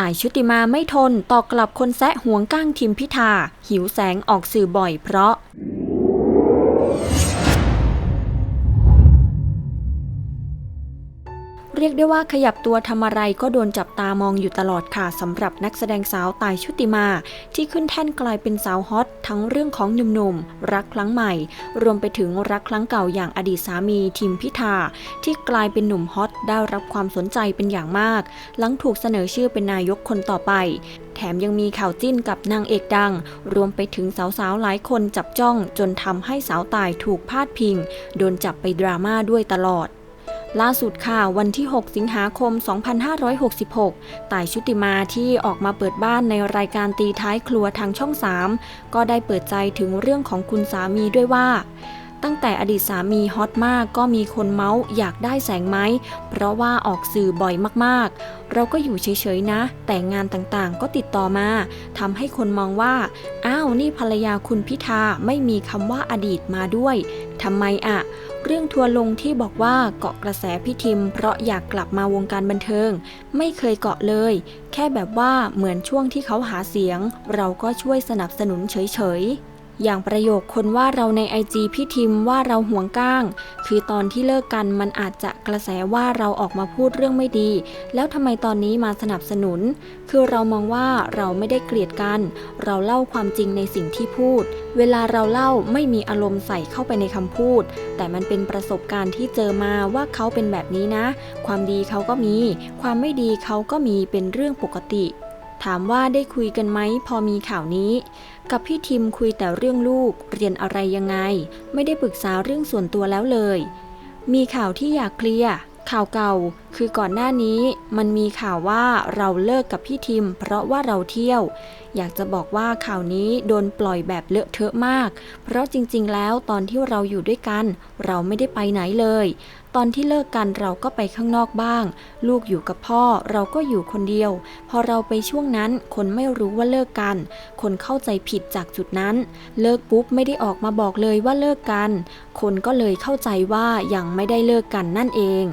ต่ายชุติมาไม่ทนต่อกกลับคนแซะห่วงก้างทิมพิธา หิวแสงออกสื่อบ่อยเพราะ เรียกได้ว่าขยับตัวทำอะไรก็โดนจับตามองอยู่ตลอดค่ะสำหรับนักแสดงสาวตายชุติมา ที่ขึ้นแท่นกลายเป็นสาวฮอตทั้งเรื่องของหนุ่มๆ รักครั้งใหม่ รวมไปถึงรักครั้งเก่าอย่างอดีตสามีทิมพิธา ที่กลายเป็นหนุ่มฮอตได้รับความสนใจเป็นอย่างมาก หลังถูกเสนอชื่อเป็นนายกคนต่อไปแถมยังมีข่าวจิ้นกับนางเอกดัง รวมไปถึงสาวๆ หลายคนจับจ้องจนทำให้สาวตายถูกพาดพิง โดนจับไปดราม่าด้วยตลอด ล่าสุดค่ะ วันที่ 6 สิงหาคม 2566ต่ายชุติมาที่ออกมาเปิดบ้านในรายการตีท้ายครัวทางช่อง 3 ก็ได้เปิดใจถึงเรื่องของคุณสามีด้วยว่า ตั้งแต่อดีตสามีฮอตมากก็มีคนเมาส์อยากได้แสงไหม เพราะว่าออกสื่อบ่อยมากๆ เราก็อยู่เฉยๆนะ แต่งานต่างๆก็ติดต่อมาทำให้คนมองว่า อ้าวนี่ภรรยาคุณพิธาไม่มีคำว่าอดีตมาด้วยทำไมอะเรื่องทัวร์ลงที่บอกว่าเกาะกระแสพี่ทิม เพราะอยากกลับมาวงการบันเทิง ไม่เคยเกาะเลย แค่แบบว่าเหมือนช่วงที่เขาหาเสียง เราก็ช่วยสนับสนุนเฉยๆ อย่างประโยคคนว่าเราในไอจีพี่ทิมว่าเราห่วงก้าง คือตอนที่เลิกกันมันอาจจะกระแสว่าเราออกมาพูดเรื่องไม่ดี แล้วทำไมตอนนี้มาสนับสนุน คือเรามองว่าเราไม่ได้เกลียดกัน เราเล่าความจริงในสิ่งที่พูด เวลาเราเล่าไม่มีอารมณ์ใส่เข้าไปในคำพูด แต่มันเป็นประสบการณ์ที่เจอมาว่าเขาเป็นแบบนี้นะ ความดีเขาก็มี ความไม่ดีเขาก็มีเป็นเรื่องปกติถามว่าได้คุยกันไหมพอมีข่าวนี้ กับพี่ทิมคุยแต่เรื่องลูก เรียนอะไรยังไง ไม่ได้ปรึกษาเรื่องส่วนตัวแล้วเลย มีข่าวที่อยากเคลียร์ข่าวเก่าคือก่อนหน้านี้มันมีข่าวว่าเราเลิกกับพี่ทิม เพราะว่าเราเที่ยว อยากจะบอกว่าข่าวนี้โดนปล่อยแบบเลอะเทอะมาก เพราะจริงๆ แล้วตอนที่เราอยู่ด้วยกัน เราไม่ได้ไปไหนเลย ตอนที่เลิกกันเราก็ไปข้างนอกบ้าง ลูกอยู่กับพ่อเราก็อยู่คนเดียว พอเราไปช่วงนั้นคนไม่รู้ว่าเลิกกัน คนเข้าใจผิดจากจุดนั้น เลิกปุ๊บไม่ได้ออกมาบอกเลยว่าเลิกกัน คนก็เลยเข้าใจว่ายังไม่ได้เลิกกันนั่นเอง